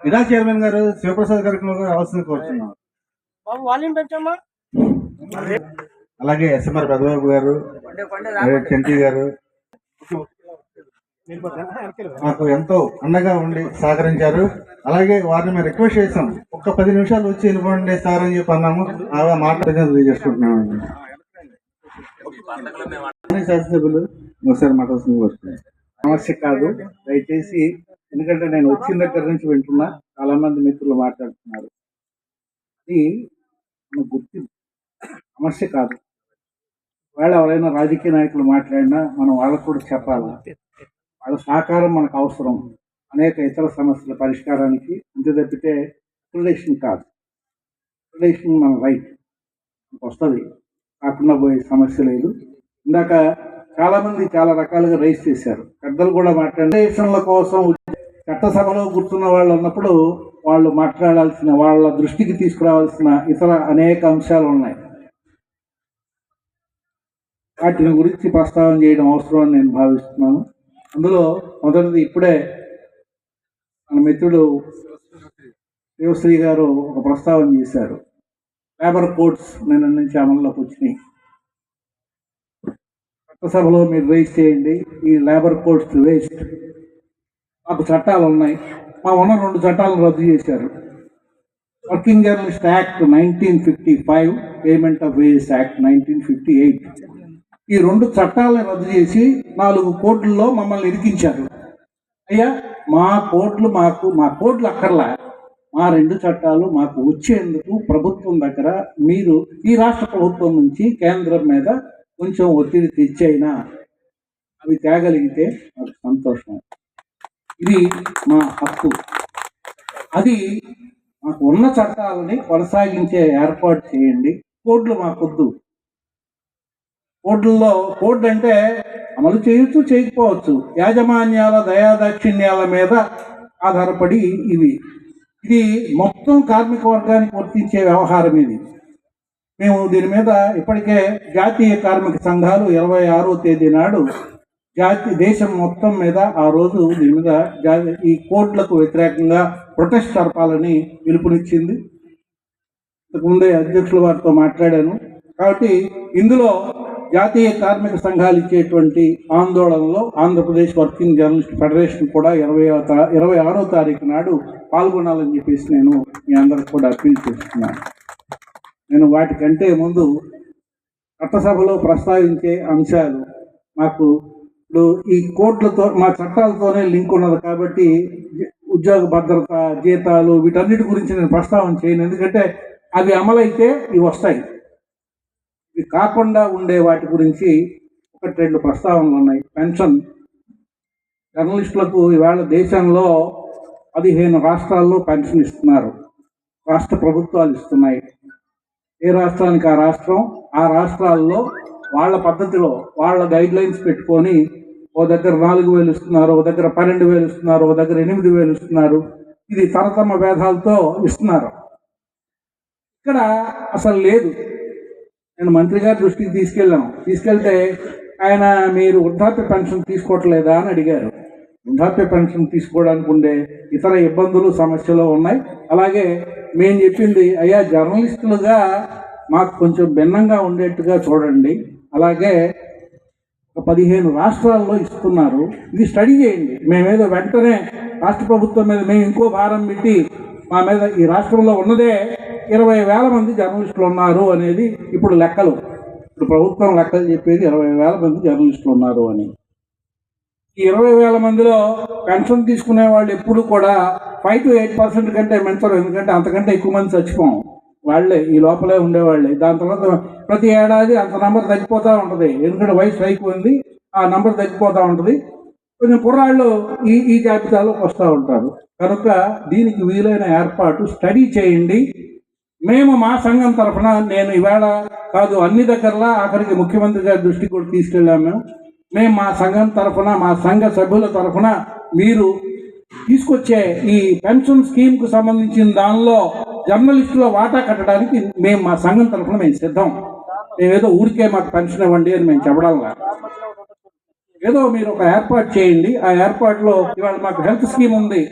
ఇడా చైర్మన్ గారు శివప్రసాద్ గారికి రావాల్సింది కోరుతున్నాం. బాబు వాల్యూమ్ పెంచమ్మా అలాగే ఎస్ఎంఆర్ పెద్దబాబు గారు చంటి గారు. మాకు ఎంతో అండగా ఉండి సహకరించారు. అలాగే వారిని మేము రిక్వెస్ట్ చేసాం ఒక్క పది నిమిషాలు వచ్చి వెళ్ళిపోండి సార్ అని చెప్పి అన్నాము. అలా మాట్లాడగా తెలియజేసుకుంటున్నామండి. శాసనసభ్యులు ఒకసారి మాట్లాడుతుంది కోరుతున్నాను సమస్య కాదు దయచేసి ఎందుకంటే నేను వచ్చిన దగ్గర నుంచి వింటున్నా చాలా మంది మిత్రులు మాట్లాడుతున్నారు. ఇది మన గుర్తింపు సమస్య కాదు. ఒకవేళ ఎవరైనా రాజకీయ నాయకులు మాట్లాడినా మనం వాళ్ళకు కూడా చెప్పాలి? వాళ్ళ సహకారం మనకు అవసరం. అనేక ఇతర సమస్యల పరిష్కారానికి అంతే తప్పితే రిలేషన్ కాదు. రిలేషన్ మన రైట్. మనకు వస్తుంది. కాకుండా పోయే సమస్య లేదు. ఇందాక చాలా మంది చాలా రకాలుగా రైస్ చేశారు. పెద్దలు కూడా మాట్లాడేషన్ల కోసం చట్టసభలో కూర్చున్న వాళ్ళు ఉన్నప్పుడు వాళ్ళు మాట్లాడాల్సిన వాళ్ళ దృష్టికి తీసుకురావాల్సిన ఇతర అనేక అంశాలు ఉన్నాయి. వాటిని గురించి ప్రస్తావన చేయడం అవసరం అని నేను భావిస్తున్నాను. అందులో మొదటిది ఇప్పుడే మన మిత్రుడు దేవశ్రీ గారు ఒక ప్రస్తావన చేశారు. లేబర్ కోడ్స్ నిన్న నుంచి అమల్లోకి వచ్చినాయి. చట్టసభలో మీరు రైజ్ చేయండి. ఈ లేబర్ కోడ్స్ వేస్ట్ మాకు చట్టాలు ఉన్నాయి. మా ఉన్న రెండు చట్టాలను రద్దు చేశారు. Working journalist act nineteen fifty five payment of wages act nineteen fifty eight. ఈ రెండు చట్టాలను రద్దు చేసి నాలుగు కోట్లలో మమ్మల్ని ఇరికించారు. అయ్యా మా కోట్లు మాకు మా కోట్లు అక్కర్లా? మా రెండు చట్టాలు మాకు వచ్చేందుకు ప్రభుత్వం దగ్గర మీరు ఈ రాష్ట్ర ప్రభుత్వం నుంచి కేంద్రం మీద కొంచెం ఒత్తిడి తెచ్చైనా అవి తేగలిగితే మాకు సంతోషం ఇది మా హక్కు. అది మాకు ఉన్న చట్టాలని కొనసాగించే ఏర్పాటు చేయండి. కోడ్లు మాకొద్దు. కోడ్లలో కోడ్ అంటే అమలు చేయొచ్చు చేయకపోవచ్చు. యాజమాన్యాల దయాదాక్షిణ్యాల మీద ఆధారపడి ఇవి. ఇది మొత్తం కార్మిక వర్గానికి వర్తించే వ్యవహారం ఇది. మేము దీని మీద ఇప్పటికే జాతీయ కార్మిక సంఘాలు ఇరవై ఆరో తేదీ నాడు జాతి దేశం మొత్తం మీద ఆ రోజు దీని మీద జా- ఈ కోర్టులకు వ్యతిరేకంగా ప్రొటెస్ట్ జరపాలని పిలుపునిచ్చింది. ఇంతకుముందే అధ్యక్షుల వారితో మాట్లాడాను. కాబట్టి ఇందులో జాతీయ కార్మిక సంఘాలు ఇచ్చేటువంటి ఆందోళనలో ఆంధ్రప్రదేశ్ వర్కింగ్ జర్నలిస్ట్ ఫెడరేషన్ కూడా ఇరవై ఇరవై ఆరో తారీఖు నాడు పాల్గొనాలని చెప్పేసి నేను మీ అందరికి కూడా అప్పీల్ చేస్తున్నాను. నేను వాటికంటే ముందు చట్టసభలో ప్రస్తావించే అంశాలు మాకు ఇప్పుడు ఈ కోట్లతో మా చట్టాలతోనే లింక్ ఉన్నది కాబట్టి ఉద్యోగ భద్రత జీతాలు వీటన్నిటి గురించి నేను ప్రస్తావన చేయను. ఎందుకంటే అవి అమలైతే ఇవి వస్తాయి. ఇవి కాకుండా ఉండే వాటి గురించి ఒకటి రెండు ప్రస్తావనలు ఉన్నాయి. పెన్షన్. జర్నలిస్టులకు ఇవాళ దేశంలో పదిహేను రాష్ట్రాల్లో పెన్షన్ ఇస్తున్నారు. రాష్ట్ర ప్రభుత్వాలు ఇస్తున్నాయి. ఏ రాష్ట్రానికి ఆ రాష్ట్రం? ఆ రాష్ట్రాల్లో వాళ్ళ పద్ధతిలో వాళ్ళ గైడ్ లైన్స్ పెట్టుకొని ఓ దగ్గర నాలుగు వేలు ఇస్తున్నారు ఓ దగ్గర పన్నెండు వేలు ఇస్తున్నారు ఓ దగ్గర ఎనిమిది వేలు ఇస్తున్నారు. ఇది తరతమ భేదాలతో ఇస్తున్నారు. ఇక్కడ అసలు లేదు. నేను మంత్రి గారి దృష్టికి తీసుకెళ్ళాను. తీసుకెళ్తే ఆయన మీరు వృద్ధాప్య పెన్షన్ తీసుకోవట్లేదా అని అడిగారు. వృద్ధాప్య పెన్షన్ తీసుకోవడానికి ఉండే ఇతర ఇబ్బందులు సమస్యలు ఉన్నాయి. అలాగే మేము చెప్పింది అయ్యా జర్నలిస్టులుగా మాకు కొంచెం భిన్నంగా ఉండేట్టుగా చూడండి. అలాగే ఒక పదిహేను రాష్ట్రాల్లో ఇస్తున్నారు. ఇది స్టడీ చేయండి. మేమేదో వెంటనే రాష్ట్ర ప్రభుత్వం మీద మేము ఇంకో భారం పెట్టి మా మీద ఈ రాష్ట్రంలో ఉన్నదే ఇరవై వేల మంది జర్నలిస్టులు ఉన్నారు అనేది ఇప్పుడు లెక్కలు. ఇప్పుడు ప్రభుత్వం లెక్కలు చెప్పేది ఇరవై వేల మంది జర్నలిస్టులు ఉన్నారు అని. ఈ ఇరవై వేల మందిలో పెన్షన్ తీసుకునే వాళ్ళు ఎప్పుడు కూడా ఫైవ్ టు ఎయిట్ పర్సెంట్ కంటే మెంచరు ఎందుకంటే అంతకంటే ఎక్కువ మంది చచ్చిపోం వాళ్ళే ఈ లోపలే ఉండేవాళ్ళే. దాని తర్వాత ప్రతి ఏడాది అంత నెంబర్ తగ్గిపోతూ ఉంటుంది. ఎందుకంటే వయసు అయిపోయింది ఆ నెంబర్ తగ్గిపోతూ ఉంటుంది. కొంచెం కుర్రాళ్ళు ఈ ఈ జాబితాలోకి వస్తూ ఉంటారు. కనుక దీనికి వీలైన ఏర్పాటు స్టడీ చేయండి. మేము మా సంఘం తరఫున నేను ఈవేళ కాదు అన్ని దగ్గరలా ఆఖరికి ముఖ్యమంత్రి గారి దృష్టికి కూడా తీసుకెళ్ళాము మేము. మేము మా సంఘం తరఫున మా సంఘ సభ్యుల తరఫున మీరు తీసుకొచ్చే ఈ పెన్షన్ స్కీమ్కు సంబంధించిన దానిలో జర్నలిస్టులో వాటా కట్టడానికి మేము మా సంఘం తరఫున మేము సిద్ధం. మేమేదో ఊరికే మాకు పెన్షన్ ఇవ్వండి అని మేము చెప్పడం ఏదో మీరు ఒక ఏర్పాటు చేయండి. ఆ ఏర్పాటులో ఇవాళ మాకు హెల్త్ స్కీమ్ ఉంది.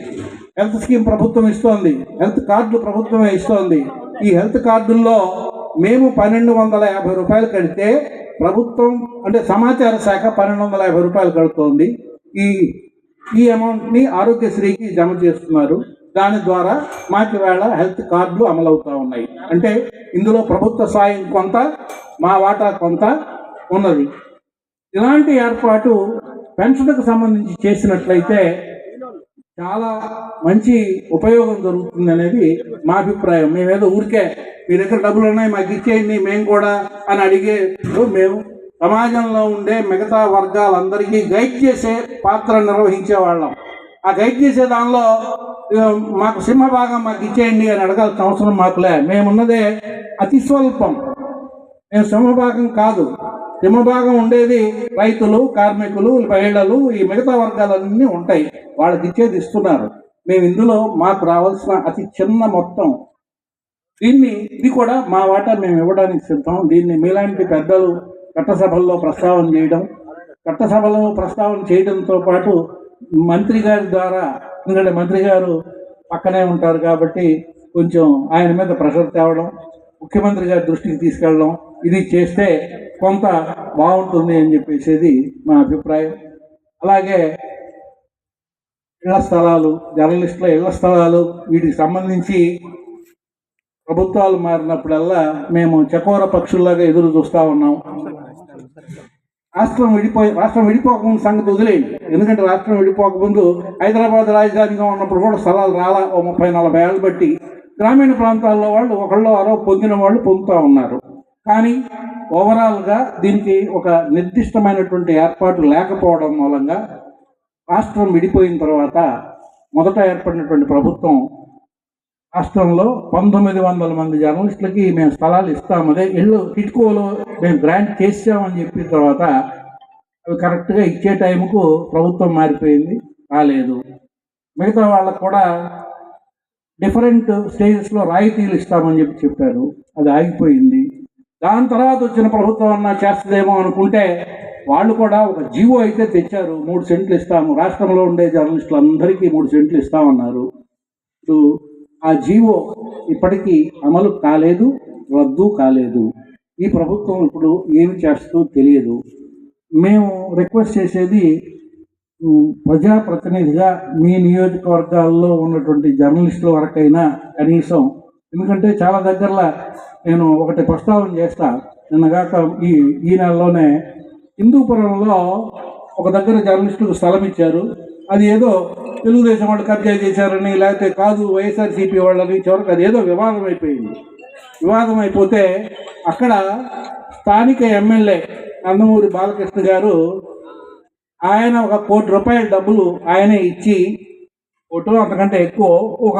హెల్త్ స్కీమ్ ప్రభుత్వం ఇస్తోంది. హెల్త్ కార్డులు ప్రభుత్వమే ఇస్తోంది. ఈ హెల్త్ కార్డుల్లో మేము పన్నెండు వందల యాభై రూపాయలు కడితే ప్రభుత్వం అంటే సమాచార శాఖ పన్నెండు వందల యాభై రూపాయలు కడుతోంది. ఈ ఈ అమౌంట్ని ఆరోగ్యశ్రీకి జమ చేస్తున్నారు. దాని ద్వారా మాకు వేళ హెల్త్ కార్డులు అమలవుతూ ఉన్నాయి. అంటే ఇందులో ప్రభుత్వ సాయం కొంత మా వాటా కొంత ఉన్నది. ఇలాంటి ఏర్పాటు పెన్షన్కు సంబంధించి చేసినట్లయితే చాలా మంచి ఉపయోగం జరుగుతుంది అనేది మా అభిప్రాయం. మేమేదో ఊరికే మీ దగ్గర డబ్బులు ఉన్నాయి మాకు ఇచ్చేయండి మేము కూడా అని అడిగే మేము సమాజంలో ఉండే మిగతా వర్గాలందరికీ గైడ్ చేసే పాత్ర నిర్వహించే వాళ్ళం ఆ గైడ్ చేసే దానిలో మాకు సింహ భాగం మాకు ఇచ్చేయండి అని అడగాల్సిన అవసరం మాకులే. మేమున్నదే అతి స్వల్పం. మేము సింహభాగం కాదు. భాగం ఉండేది. రైతులు కార్మికులు మహిళలు ఈ మిగతా వర్గాలన్నీ ఉంటాయి. వాళ్ళకి ఇచ్చేది ఇస్తున్నారు. మేము ఇందులో మాకు రావాల్సిన అతి చిన్న మొత్తం. దీన్ని ఇది కూడా మా వాటా మేము ఇవ్వడానికి సిద్ధం. దీన్ని మీలాంటి పెద్దలు చట్టసభల్లో ప్రస్తావన చేయడం. చట్టసభలో ప్రస్తావన చేయడంతో పాటు మంత్రి గారి ద్వారా ఎందుకంటే మంత్రి గారు పక్కనే ఉంటారు కాబట్టి కొంచెం ఆయన మీద ప్రెషర్ తేవడం ముఖ్యమంత్రి గారి దృష్టికి తీసుకెళ్ళడం ఇది చేస్తే కొంత బాగుంటుంది అని చెప్పేసేది మా అభిప్రాయం. అలాగే ఇళ్ళ స్థలాలు జర్నలిస్టుల ఇళ్ళ స్థలాలు వీటికి సంబంధించి ప్రభుత్వాలు మారినప్పుడల్లా మేము చకోర పక్షుల్లాగా ఎదురు చూస్తూ ఉన్నాం. రాష్ట్రం విడిపోయి రాష్ట్రం విడిపోకముందు సంగతి వదిలేయండి. ఎందుకంటే రాష్ట్రం విడిపోకముందు హైదరాబాద్ రాజధానిగా ఉన్నప్పుడు కూడా స్థలాలు రాలా ఓ ముప్పై నలభై ఏళ్ళు బట్టి. గ్రామీణ ప్రాంతాల్లో వాళ్ళు ఒకళ్ళు ఆరో పొందిన వాళ్ళు పొందుతూ ఉన్నారు. కానీ ఓవరాల్గా దీనికి ఒక నిర్దిష్టమైనటువంటి ఏర్పాటు లేకపోవడం మూలంగా రాష్ట్రం విడిపోయిన తర్వాత మొదట ఏర్పడినటువంటి ప్రభుత్వం రాష్ట్రంలో పంతొమ్మిది వందల మంది జర్నలిస్టులకి మేము స్థలాలు ఇస్తామదే అదే ఇళ్ళు టిట్కోలో మేము గ్రాంట్ చేసామని చెప్పిన తర్వాత అవి కరెక్ట్గా ఇచ్చే టైంకు ప్రభుత్వం మారిపోయింది రాలేదు. మిగతా వాళ్ళకు కూడా డిఫరెంట్ స్టేజెస్లో రాయితీలు ఇస్తామని చెప్పి చెప్పారు. అది ఆగిపోయింది. దాని తర్వాత వచ్చిన ప్రభుత్వం అన్నా చేస్తుందేమో అనుకుంటే వాళ్ళు కూడా ఒక జీవో అయితే తెచ్చారు. మూడు సెంట్లు ఇస్తాము. రాష్ట్రంలో ఉండే జర్నలిస్టులందరికీ మూడు సెంట్లు ఇస్తామన్నారు. ఆ జీవో ఇప్పటికీ అమలు కాలేదు రద్దు కాలేదు. ఈ ప్రభుత్వం ఇప్పుడు ఏమి చేస్తూ తెలియదు. మేము రిక్వెస్ట్ చేసేది ప్రజాప్రతినిధిగా మీ నియోజకవర్గాల్లో ఉన్నటువంటి జర్నలిస్టుల వరకైనా కనీసం ఎందుకంటే చాలా దగ్గరలో నేను ఒకటి ప్రస్తావన చేస్తా. నిన్నగాక ఈ ఈ నెలలోనే హిందూపురంలో ఒక దగ్గర జర్నలిస్టులకు స్థలం ఇచ్చారు అది ఏదో తెలుగుదేశం వాళ్ళు కబ్జా చేశారని లేకపోతే కాదు వైఎస్ఆర్సీపీ వాళ్ళని చివరికి అది ఏదో వివాదం అయిపోయింది. వివాదం అయిపోతే అక్కడ స్థానిక ఎమ్మెల్యే నందమూరి బాలకృష్ణ గారు ఆయన ఒక కోటి రూపాయల డబ్బులు ఆయనే ఇచ్చి కోటి అంతకంటే ఎక్కువ ఒక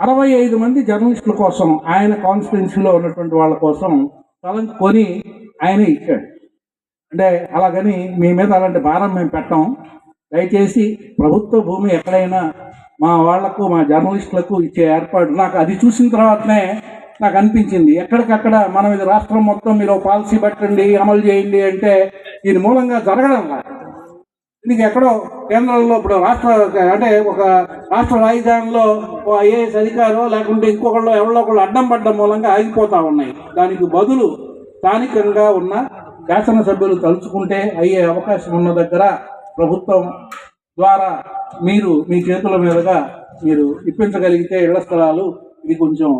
అరవై ఐదు మంది జర్నలిస్టుల కోసం ఆయన కాన్స్టిట్యున్సీలో ఉన్నటువంటి వాళ్ళ కోసం స్థలం కొని ఆయన ఇచ్చాడు. అంటే అలాగని మీ మీద అలాంటి భారం మేము పెట్టాం. దయచేసి ప్రభుత్వ భూమి ఎక్కడైనా మా వాళ్ళకు మా జర్నలిస్టులకు ఇచ్చే ఏర్పాటు నాకు అది చూసిన తర్వాతనే నాకు అనిపించింది. ఎక్కడికక్కడ మనం ఇది రాష్ట్రం మొత్తం మీరు పాలసీ పెట్టండి అమలు చేయండి అంటే దీని మూలంగా జరగడం లేదు దీనికి ఎక్కడో కేంద్రంలో ఇప్పుడు రాష్ట్ర అంటే ఒక రాష్ట్ర రాజధానిలో ఐఏఎస్ అధికారో లేకుంటే ఇంకొకళ్ళు ఎవరో ఒకళ్ళు అడ్డం పడ్డం మూలంగా ఆగిపోతూ ఉన్నాయి. దానికి బదులు స్థానికంగా ఉన్న శాసనసభ్యులు తలుచుకుంటే అయ్యే అవకాశం ఉన్న దగ్గర ప్రభుత్వం ద్వారా మీరు మీ చేతుల మీదుగా మీరు ఇప్పించగలిగితే ఇళ్ళ స్థలాలు ఇది కొంచెం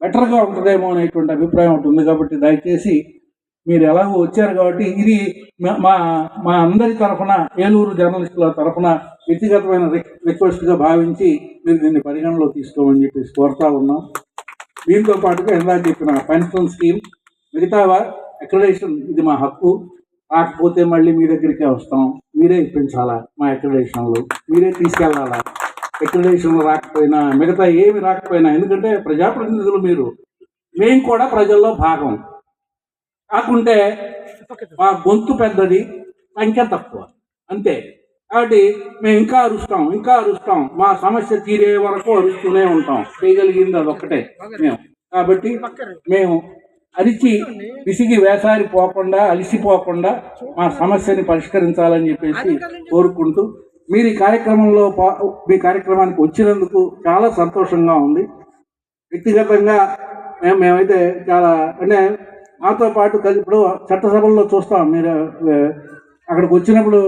బెటర్గా ఉంటుందేమో అనేటువంటి అభిప్రాయం ఉంటుంది కాబట్టి దయచేసి మీరు ఎలాగో వచ్చారు కాబట్టి ఇది మా- మా మా అందరి తరఫున ఏలూరు జర్నలిస్టుల తరఫున వ్యక్తిగతమైన రిక్- రిక్వెస్ట్గా భావించి మీరు దీన్ని పరిగణలో తీసుకోమని చెప్పేసి కోరుతా ఉన్నాం. దీంతో పాటుగా ఇందాక చెప్పిన పెన్షన్ స్కీమ్ మిగతా అక్రిడేషన్ ఇది మా హక్కు. రాకపోతే మళ్ళీ మీ దగ్గరికే వస్తాం. మీరే ఇప్పించాలా మా అక్రిడేషన్లు మీరే తీసుకెళ్ళాలా? అక్రిడేషన్లు రాకపోయినా మిగతా ఏమి రాకపోయినా ఎందుకంటే ప్రజాప్రతినిధులు మీరు. మేము కూడా ప్రజల్లో భాగం. కాకుంటే మా గొంతు పెద్దది సంఖ్య తక్కువ. అంతే. కాబట్టి మేము ఇంకా అరుస్తాం ఇంకా అరుస్తాం. మా సమస్య తీరే వరకు అరుస్తూనే ఉంటాం. చేయగలిగింది అది ఒక్కటే మేము. కాబట్టి మేము అరిచి విసిగి వేసారి పోకుండా అలిసిపోకుండా మా సమస్యని పరిష్కరించాలని చెప్పేసి కోరుకుంటూ మీరు ఈ కార్యక్రమంలో పా- మీ కార్యక్రమానికి వచ్చినందుకు చాలా సంతోషంగా ఉంది. వ్యక్తిగతంగా మేము మేమైతే చాలా అంటే మాతో పాటు కలిసి ఇప్పుడు చట్టసభల్లో చూస్తాం మీరు అక్కడికి వచ్చినప్పుడు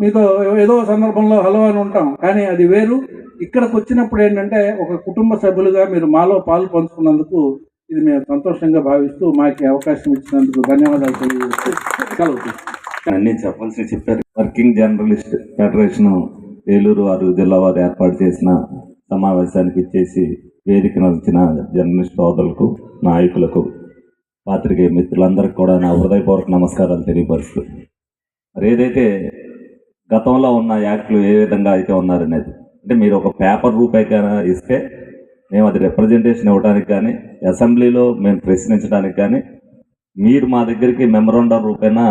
మీతో ఏదో సందర్భంలో హలో అని ఉంటాం కానీ అది వేరు. ఇక్కడికి వచ్చినప్పుడు ఏంటంటే ఒక కుటుంబ సభ్యులుగా మీరు మాలో పాలు పంచుకున్నందుకు ఇది మేము సంతోషంగా భావిస్తూ మాకు అవకాశం ఇచ్చినందుకు ధన్యవాదాలు తెలియజేస్తూ సెలవు అన్ని చెప్పాల్సి చెప్పారు. వర్కింగ్ జర్నలిస్ట్ ఫెడరేషన్ ఏలూరు వారు జిల్లా వారు ఏర్పాటు చేసిన సమావేశానికి ఇచ్చేసి వేదికను వచ్చిన జర్నలిస్ట్ సోదరులకు నాయకులకు పాత్రికేయ మిత్రులందరికీ కూడా నా హృదయపూర్వక నమస్కారాలు తెలియపరుస్తూ. మరి ఏదైతే గతంలో ఉన్న యాక్ట్లు ఏ విధంగా అయితే ఉన్నారనేది అంటే మీరు ఒక పేపర్ రూపాయికైనా ఇస్తే మేము అది రిప్రజెంటేషన్ ఇవ్వడానికి కానీ అసెంబ్లీలో మేము ప్రశ్నించడానికి కానీ మీరు మా దగ్గరికి మెమరాండం రూపేనా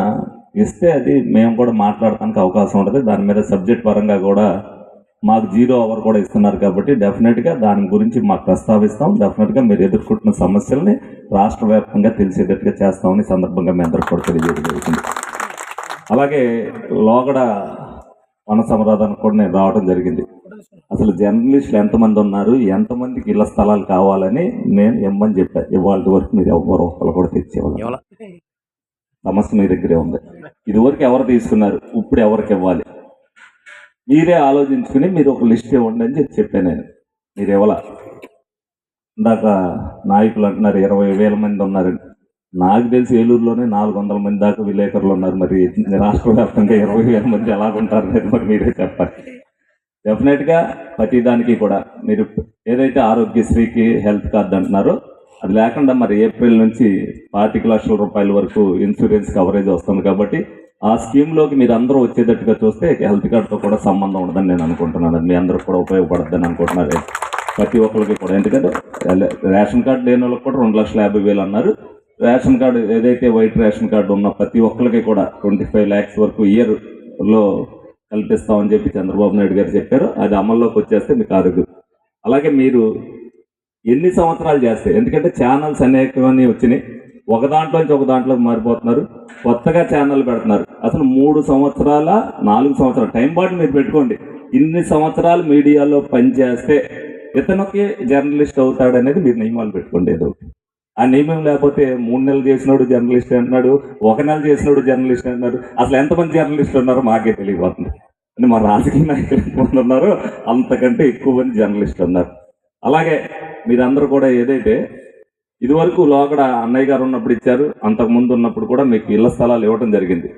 ఇస్తే అది మేము కూడా మాట్లాడటానికి అవకాశం ఉంటుంది. దాని మీద సబ్జెక్ట్ పరంగా కూడా మాకు జీరో అవర్ కూడా ఇస్తున్నారు కాబట్టి డెఫినెట్గా దాని గురించి మాకు ప్రస్తావిస్తాం. డెఫినెట్గా మీరు ఎదుర్కొంటున్న సమస్యల్ని రాష్ట్ర వ్యాప్తంగా తెలిసేటట్టుగా చేస్తామని సందర్భంగా మీ అందరికి కూడా తెలియజేయడం జరుగుతుంది. అలాగే లోగడ వన సమరాధానికి కూడా నేను రావడం జరిగింది. అసలు జర్నలిస్టులు ఎంతమంది ఉన్నారు? ఎంతమందికి ఇళ్ళ స్థలాలు కావాలని నేను ఇమ్మని చెప్పాను ఇవాళ వరకు మీరు ఎవరు ఒకరు కూడా తెచ్చేవాళ్ళు సమస్య మీ దగ్గరే ఉంది. ఇదివరకు ఎవరు తీసుకున్నారు? ఇప్పుడు ఎవరికి ఇవ్వాలి? మీరే ఆలోచించుకుని మీరు ఒక లిస్ట్ ఇవ్వండి అని చెప్పి చెప్పాను నేను. మీరు ఇవ్వాల? ఇందాక నాయకులు అంటున్నారు ఇరవై వేల మంది ఉన్నారని నాకు తెలిసి ఏలూరులోనే నాలుగు వందల మంది దాకా విలేకరులు ఉన్నారు. మరి రాష్ట్ర వ్యాప్తంగా ఇరవై వేల మంది ఎలాగుంటారు ఉంటారు అనేది మరి మీరే చెప్పాలి. డెఫినెట్గా ప్రతి దానికి కూడా మీరు ఏదైతే ఆరోగ్యశ్రీకి హెల్త్ కార్డ్ అంటున్నారో అది లేకుండా మరి ఏప్రిల్ నుంచి పాతిక లక్షల రూపాయల వరకు ఇన్సూరెన్స్ కవరేజ్ వస్తుంది కాబట్టి ఆ స్కీమ్లోకి మీరు అందరూ వచ్చేటట్టుగా చూస్తే హెల్త్ కార్డుతో కూడా సంబంధం ఉండదని నేను అనుకుంటున్నాను. మీ అందరికి కూడా ఉపయోగపడద్దని అనుకుంటున్నారు ప్రతి ఒక్కరికి కూడా. ఎందుకంటే రేషన్ కార్డు లేని వాళ్ళకి కూడా రెండు లక్షల యాభై వేలు అన్నారు. రేషన్ కార్డు ఏదైతే వైట్ రేషన్ కార్డు ఉన్న ప్రతి ఒక్కరికి కూడా ట్వంటీ ఫైవ్ ల్యాక్స్ వరకు ఇయర్లో కల్పిస్తామని చెప్పి చంద్రబాబు నాయుడు గారు చెప్పారు. అది అమల్లోకి వచ్చేస్తే మీకు ఆరోగ్యం అలాగే మీరు ఎన్ని సంవత్సరాలు చేస్తే ఎందుకంటే ఛానల్స్ అనేకమని వచ్చినాయి. ఒక దాంట్లో నుంచి ఒక దాంట్లోకి మారిపోతున్నారు. కొత్తగా ఛానల్ పెడుతున్నారు. అసలు మూడు సంవత్సరాల నాలుగు సంవత్సరాల టైం పాటు మీరు పెట్టుకోండి. ఇన్ని సంవత్సరాలు మీడియాలో పనిచేస్తే ఇతనొకే జర్నలిస్ట్ అవుతాడనేది మీరు నియమాలు పెట్టుకోండి ఏదో ఆ నియమం లేకపోతే మూడు నెలలు చేసినోడు జర్నలిస్ట్ అంటున్నాడు ఒక నెల చేసినోడు జర్నలిస్ట్ అంటున్నాడు. అసలు ఎంతమంది జర్నలిస్ట్ ఉన్నారో మాకే తెలియపోతుంది అంటే మా రాజకీయ నాయకులు ఎంతమంది ఉన్నారో అంతకంటే ఎక్కువ మంది జర్నలిస్టులు ఉన్నారు. అలాగే మీరందరూ కూడా ఏదైతే ఇదివరకు లోకడ అన్నయ్య గారు ఉన్నప్పుడు ఇచ్చారు అంతకు ముందు ఉన్నప్పుడు కూడా మీకు ఇళ్ళ స్థలాలు ఇవ్వడం జరిగింది.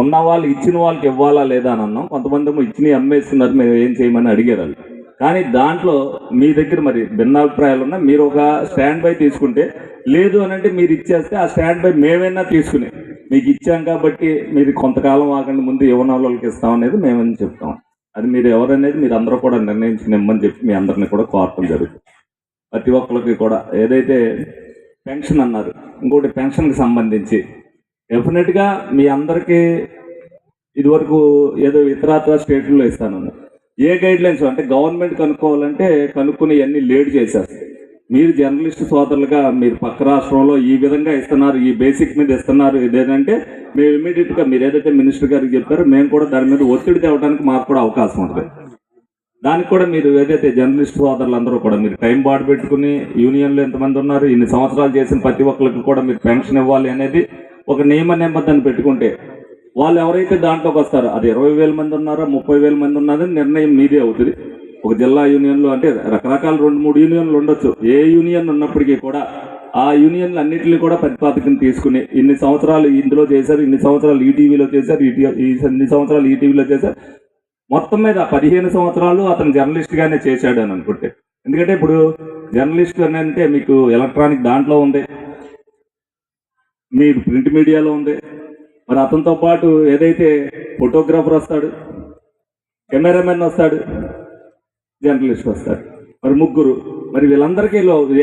ఉన్న వాళ్ళు ఇచ్చిన వాళ్ళకి ఇవ్వాలా లేదా అని అన్నాం. కొంతమంది ఏమో ఇచ్చినవి అమ్మేస్తున్నారు మేము ఏం చేయమని అడిగారు వాళ్ళు. కానీ దాంట్లో మీ దగ్గర మరి భిన్నాభిప్రాయాలు ఉన్నా మీరు ఒక స్టాండ్ బై తీసుకుంటే లేదు అని అంటే మీరు ఇచ్చేస్తే ఆ స్టాండ్ బై మేమైనా తీసుకుని. మీకు ఇచ్చాం కాబట్టి మీరు కొంతకాలం ఆగండి ముందు యువన వాళ్ళకి ఇస్తాం అనేది మేమని చెప్తాం. అది మీరు ఎవరనేది మీరు అందరూ కూడా నిర్ణయించి నిమ్మని చెప్పి మీ అందరిని కూడా కోరటం జరుగుతుంది. ప్రతి ఒక్కరికి కూడా ఏదైతే పెన్షన్ అన్నారు ఇంకోటి పెన్షన్కి సంబంధించి డెఫినెట్గా మీ అందరికీ ఇదివరకు ఏదో ఇతరత్ర స్టేట్లో ఇస్తాను. ఏ గైడ్ లైన్స్ అంటే గవర్నమెంట్ కనుక్కోవాలంటే కనుక్కుని అన్ని లేట్ చేసేస్తాయి. మీరు జర్నలిస్ట్ సోదరులుగా మీరు పక్క రాష్ట్రంలో ఈ విధంగా ఇస్తున్నారు ఈ బేసిక్ మీద ఇస్తున్నారు ఇదేంటంటే మేము ఇమీడియట్గా మీరు ఏదైతే మినిస్టర్ గారికి చెప్పారో మేము కూడా దాని మీద ఒత్తిడి తేవడానికి మాకు కూడా అవకాశం ఉంటుంది. దానికి కూడా మీరు ఏదైతే జర్నలిస్ట్ సోదరులు అందరూ కూడా మీరు టైం బాడు పెట్టుకుని యూనియన్లు ఎంతమంది ఉన్నారు ఇన్ని సంవత్సరాలు చేసిన ప్రతి ఒక్కరికి కూడా మీరు పెన్షన్ ఇవ్వాలి అనేది ఒక నియమ నిబంధన పెట్టుకుంటే వాళ్ళు ఎవరైతే దాంట్లోకి వస్తారో అది ఇరవై వేల మంది ఉన్నారో ముప్పై వేల మంది ఉన్నారని నిర్ణయం మీదే అవుతుంది. ఒక జిల్లా యూనియన్లో అంటే రకరకాల రెండు మూడు యూనియన్లు ఉండొచ్చు. ఏ యూనియన్ ఉన్నప్పటికీ కూడా ఆ యూనియన్లు అన్నింటినీ కూడా ప్రతిపాదకం తీసుకుని ఇన్ని సంవత్సరాలు ఇందులో చేశారు ఇన్ని సంవత్సరాలు ఈటీవీలో చేశారు ఈటీ ఇన్ని సంవత్సరాలు ఈటీవీలో చేశారు. మొత్తం మీద పదిహేను సంవత్సరాలు అతను జర్నలిస్ట్గానే చేశాడు అని అనుకుంటే. ఎందుకంటే ఇప్పుడు జర్నలిస్ట్ అని అంటే మీకు ఎలక్ట్రానిక్ దాంట్లో ఉంది మీ ప్రింట్ మీడియాలో ఉంది. మరి అతనితో పాటు ఏదైతే ఫోటోగ్రాఫర్ వస్తాడు కెమెరామెన్ వస్తాడు జర్నలిస్ట్ వస్తాడు. మరి ముగ్గురు మరి వీళ్ళందరికీ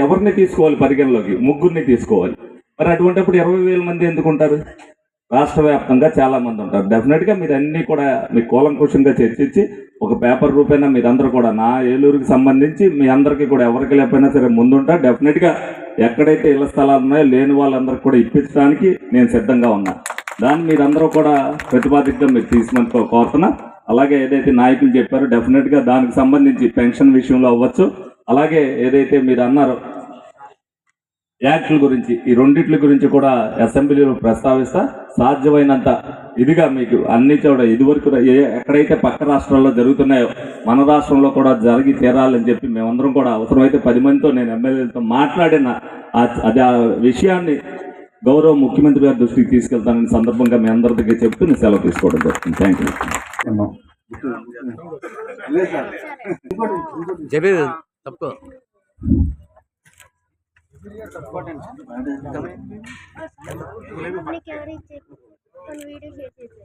ఎవరిని తీసుకోవాలి పరిగణలోకి? ముగ్గురిని తీసుకోవాలి. మరి అటువంటిప్పుడు ఇరవై వేల మంది ఎందుకు ఉంటారు రాష్ట్ర వ్యాప్తంగా చాలామంది ఉంటారు. డెఫినెట్గా మీరు అన్నీ కూడా మీ కూలంకుషంగా చర్చించి ఒక పేపర్ రూపైనా మీరందరూ కూడా నా ఏలూరుకి సంబంధించి మీ అందరికీ కూడా ఎవరికి లేకపోయినా సరే ముందుంటా. డెఫినెట్గా ఎక్కడైతే ఇళ్ళ స్థలాలు ఉన్నాయో లేని వాళ్ళందరికీ కూడా ఇప్పించడానికి నేను సిద్ధంగా ఉన్నా. దాన్ని మీరందరూ కూడా ప్రతిపాదికగా మీరు తీసుమని కోరుతున్నా. అలాగే ఏదైతే నాయకులు చెప్పారో డెఫినెట్గా దానికి సంబంధించి పెన్షన్ విషయంలో అవ్వచ్చు. అలాగే ఏదైతే మీరు అన్నారో యాక్ట్ల గురించి ఈ రెండిట్ల గురించి కూడా అసెంబ్లీలో ప్రస్తావిస్తా. సాధ్యమైనంత ఇదిగా మీకు అన్ని చోట ఇదివరకు ఏ ఎక్కడైతే పక్క రాష్ట్రాల్లో జరుగుతున్నాయో మన రాష్ట్రంలో కూడా జరిగి తీరాలని చెప్పి మేమందరం కూడా అవసరమైతే పది మందితో నేను ఎమ్మెల్యేలతో మాట్లాడిన ఆ- అది ఆ విషయాన్ని గౌరవ ముఖ్యమంత్రి గారి దృష్టికి తీసుకెళ్తానని సందర్భంగా మీ అందరి దగ్గర చెప్తూ నేను సెలవు తీసుకోవడం జరుగుతుంది. థ్యాంక్ యూ జబీర్ తప్పుకో నీకు ఎవరు ఇచ్చే కొన్ని వీడియో షేర్ చేసే